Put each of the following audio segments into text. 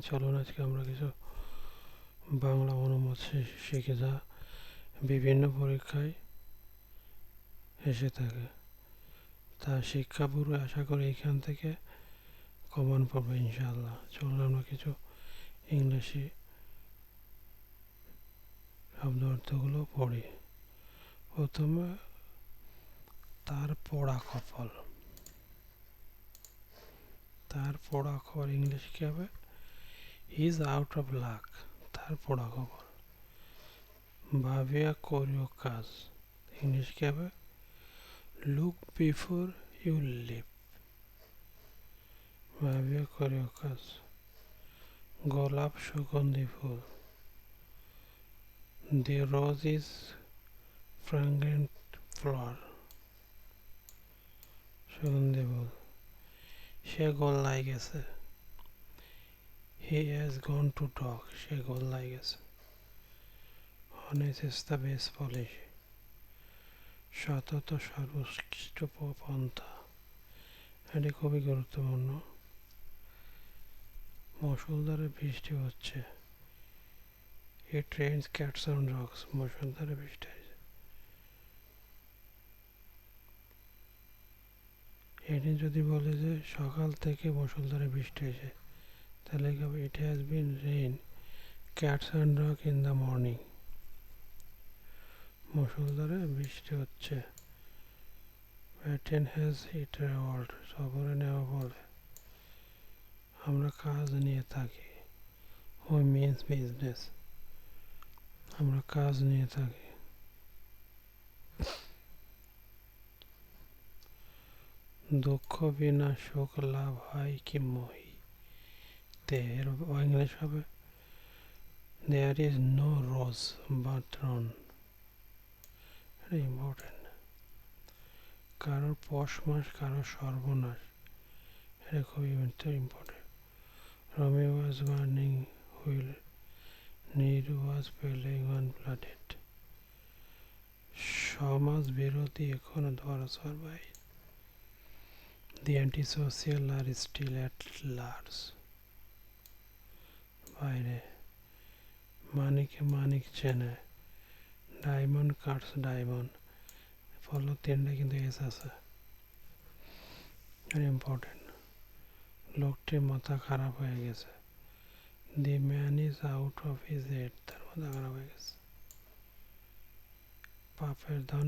চলুন আজকে আমরা কিছু বাংলা শি- শিখে যা। বিভিন্ন পরীক্ষায় এসে থাকে। তা শিক্ষা পূর্বে আশা করি এখান থেকে কমন পাবো ইনশাআল্লাহ। চলুন আমরা কিছু ইংলিশে শব্দ অর্থগুলো পড়ি। প্রথমে তার পড়া কপাল। তার পড়া খবর ইংলিশ কী হবে? ইজ আউট অফ লাক তার পড়া খবর ভাবিয়া করিও কাজ। ইংলিশ কী হবে? লুক বিফোর ইউ লিভ ভাবিয়া করিও কাজ। গোলাপ সুগন্ধি ফুল। দি রোজ ইজ ফ্রাগ্রেন্ট ফ্লাওয়ার সুগন্ধি ফুল। সে গোল্লায় গেছে। He has gone to talk সে গোল্লায় গেছে। Honesty is the best policy সতত সর্বোৎকৃষ্ট পন্থা। এটি খুবই গুরুত্বপূর্ণ। মুসলধারে বৃষ্টি হচ্ছে। It rains cats and dogs মুসলধারে বৃষ্টি হয়েছে এটি যদি বলে যে সকাল থেকে মুসলধারে বৃষ্টি হয়েছে তাহলে it has been rain cats and rock in the morning মুসলধারে বৃষ্টি হচ্ছে। প্যাটেন হ্যাজ ইট রেওয়ার্ড সফরে নেওয়া বলে। আমরা কাজ নিয়ে থাকি। ওই মিনস বিজনেস আমরা কাজ নিয়ে থাকি। দুঃখ বিনা সুখ লাভ হয় কি মহি তের ইংলিশ হবে there is no rose but thorn important কারোর পশ মাস, কারোর সর্বনাশ। এটা খুবই important Rome was burning while Nero was playing on blooded সমাজ বিরোধী এখনও ধরা সর্বাই the antisocial are still at large বাইরে মানিকে মানিক চেনে ডায়মন্ড কাটস ডায়মন্ড ফলো তিনটা কিন্তু এস আছে ভেরি ইম্পর্টেন্ট লোকটির মাথা খারাপ হয়ে গেছে the man is out of his head তার মাথা খারাপ হয়ে গেছে পাপের ধন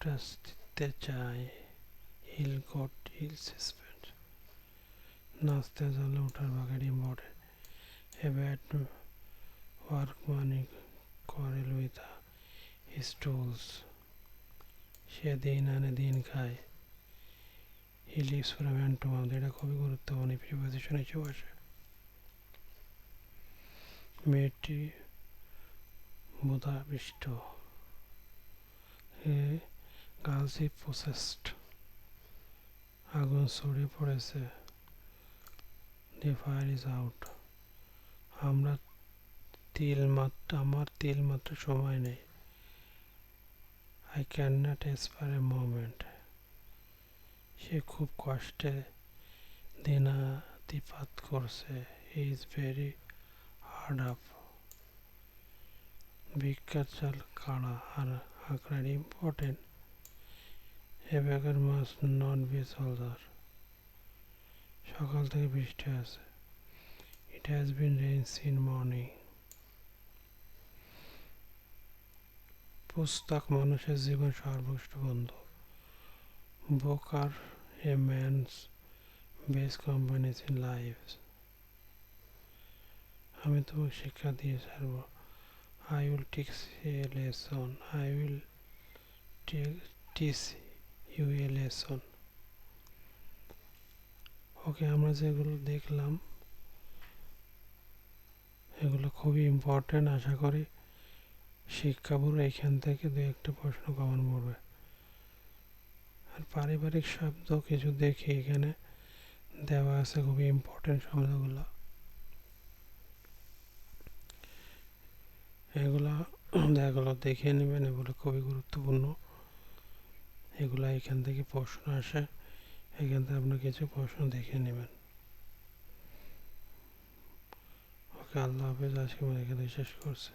দিতে চায় হিল গট হিল সাসপেন্ড নাচতে জানলে ওঠার বাগের important a bad workman করে লুইতা হিজ টুলস সে দিন আনে দিন খায়। He lives for man to mouth এটা খুবই গুরুত্বপূর্ণ। প্রিপোজিশন হিসেবে আসে মেয়েটি বোধাবিষ্ট। গার্লস প্রসেসড আগুন ছড়িয়ে পড়েছে। দি ফায়ার ইজ আউট আমরা তিল মাত্র আমার তিল মাত্র সময় নেই। I can not spare a moment সে খুব কষ্টে দিনাতিপাত করছে। He is very hard up ভিক্ষার চাল কাড়া আর আঁকড়ার ইম্পর্টেন্ট এ ব্যাগের মাস নট বি সোলজার সকাল থেকে বৃষ্টি আছে। It has been rain since morning পুস্তক মানুষের জীবন সর্বোষ্ট বন্ধু। Book are a man's best companies in life আমি তোমাকে শিক্ষা দিয়ে ছাড়ব। I will teach a lesson I will teach you a lesson okay আমরা যেগুলো দেখলাম, এগুলো খুবই ইম্পর্টেন্ট আশা করি। শিক্ষাপুরো এখান থেকে দু একটা প্রশ্ন কমন পড়বে। আর পারিবারিক শব্দ কিছু দেখি এখানে। দেওয়া আছে খুবই ইম্পর্টেন্ট শব্দগুলো। এগুলো এগুলো দেখে নেবেন, এগুলো খুবই গুরুত্বপূর্ণ। এগুলো এখান থেকে প্রশ্ন আসে, এখান থেকে আপনি কিছু প্রশ্ন দেখে নেবেন। ওকে, আল্লাহ হাফেজ, আজকে এখানে শেষ করছি।